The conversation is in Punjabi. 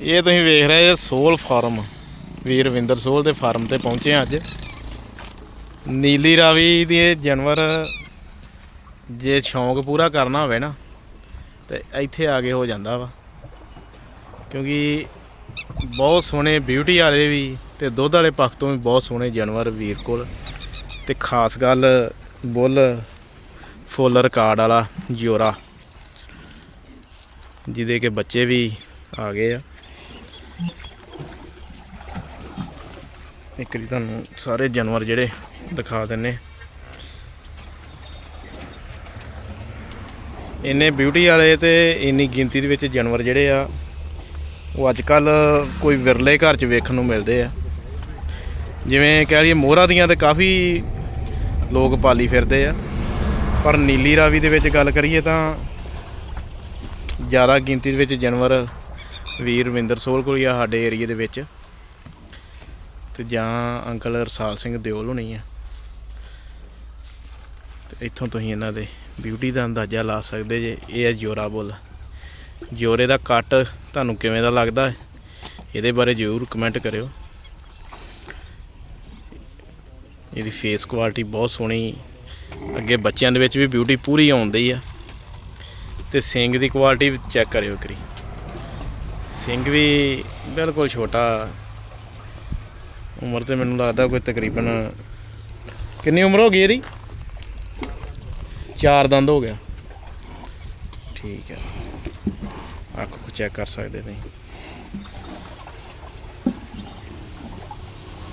ਇਹ ਤੁਸੀਂ ਵੇਖ ਰਹੇ ਜੇ ਸੋਲ ਫਾਰਮ। ਵੀਰ ਰਵਿੰਦਰ ਸੋਲ ਦੇ ਫਾਰਮ ਤੇ ਪਹੁੰਚੇ ਹਾਂ ਅੱਜ। ਨੀਲੀ ਰਾਵੀ ਦੇ ਜਾਨਵਰ, ਜੇ ਸ਼ੌਂਕ ਪੂਰਾ ਕਰਨਾ ਹੋਵੇ ਨਾ, ਤੇ ਇੱਥੇ ਆ ਕੇ ਹੋ ਜਾਂਦਾ ਵਾ। ਕਿਉਂਕਿ ਬਹੁਤ ਸੋਹਣੇ ਬਿਊਟੀ ਵਾਲੇ ਵੀ ਤੇ ਦੁੱਧ ਵਾਲੇ ਪੱਖ ਤੋਂ ਵੀ ਬਹੁਤ ਸੋਹਣੇ ਜਾਨਵਰ ਵੀਰ ਕੋਲ। ਤੇ ਖਾਸ ਗੱਲ ਬੁੱਲ, ਫੁੱਲ ਰਿਕਾਰਡ ਵਾਲਾ ਜੋਰਾ, ਜਿਹਦੇ ਕੇ ਬੱਚੇ ਵੀ ਆ ਗਏ ਆ। ਇੱਕ ਵਾਰੀ ਤੁਹਾਨੂੰ ਸਾਰੇ ਜਾਨਵਰ ਜਿਹੜੇ ਦਿਖਾ ਦਿੰਨੇ। ਇੰਨੇ ਬਿਊਟੀ ਵਾਲੇ ਤੇ ਇੰਨੀ ਗਿਣਤੀ ਦੇ ਵਿੱਚ ਜਾਨਵਰ ਜਿਹੜੇ ਆ, ਉਹ ਅੱਜ ਕੱਲ ਕੋਈ ਵਿਰਲੇ ਘਰ 'ਚ ਵੇਖਣ ਨੂੰ ਮਿਲਦੇ ਆ। ਜਿਵੇਂ ਕਹਿ ਲਈਏ ਮੋਹਰਾ ਦੀਆਂ ਤੇ ਕਾਫੀ ਲੋਕ ਪਾਲੀ ਫਿਰਦੇ ਆ। ਪਰ ਨੀਲੀ ਰਾਵੀ ਦੇ ਵਿੱਚ ਗੱਲ ਕਰੀਏ ਤਾਂ ਜ਼ਿਆਦਾ ਗਿਣਤੀ ਦੇ ਵਿੱਚ ਜਾਨਵਰ ਵੀਰ ਰਵਿੰਦਰ ਸੋਲ ਕੋਲ ਆ ਸਾਡੇ ਏਰੀਏ ਦੇ ਵਿੱਚ ਤੇ ਜਾਂ ਅੰਕਲ ਰਸਾਲ ਸਿੰਘ ਦਿਓਲ ਹੋਣੀ ਆ। ਤੇ ਇੱਥੋਂ ਤੁਸੀਂ ਇਹਨਾਂ ਦੇ ਬਿਊਟੀ ਦਾ ਅੰਦਾਜ਼ਾ ਲਾ ਸਕਦੇ ਜੇ, ਇਹ ਹੈ ਜੋਰਾ ਬੁੱਲ। ਜੋਰੇ ਦਾ ਕੱਟ ਤੁਹਾਨੂੰ ਕਿਵੇਂ ਦਾ ਲੱਗਦਾ ਇਹਦੇ ਬਾਰੇ ਜ਼ਰੂਰ ਕਮੈਂਟ ਕਰਿਓ। ਇਹਦੀ ਫੇਸ ਕੁਆਲਿਟੀ ਬਹੁਤ ਸੋਹਣੀ, ਅੱਗੇ ਬੱਚਿਆਂ ਦੇ ਵਿੱਚ ਵੀ ਬਿਊਟੀ ਪੂਰੀ ਆਉਂਦੀ ਆ। ਤੇ ਸਿੰਗ ਦੀ ਕੁਆਲਿਟੀ ਵੀ ਚੈੱਕ ਕਰਿਓ ਕਰੀ ਸਿੰਗ ਵੀ ਬਿਲਕੁਲ ਛੋਟਾ ਉਮਰ ਤੇ ਮੈਨੂੰ ਲੱਗਦਾ ਕੋਈ ਤਕਰੀਬਨ ਕਿੰਨੀ ਉਮਰ ਹੋ ਗਈ ਇਹਦੀ? ਚਾਰ ਦੰਦ ਹੋ ਗਿਆ। ਠੀਕ ਹੈ। ਅੱਖ ਚੈੱਕ ਕਰ ਸਕਦੇ ਨਹੀਂ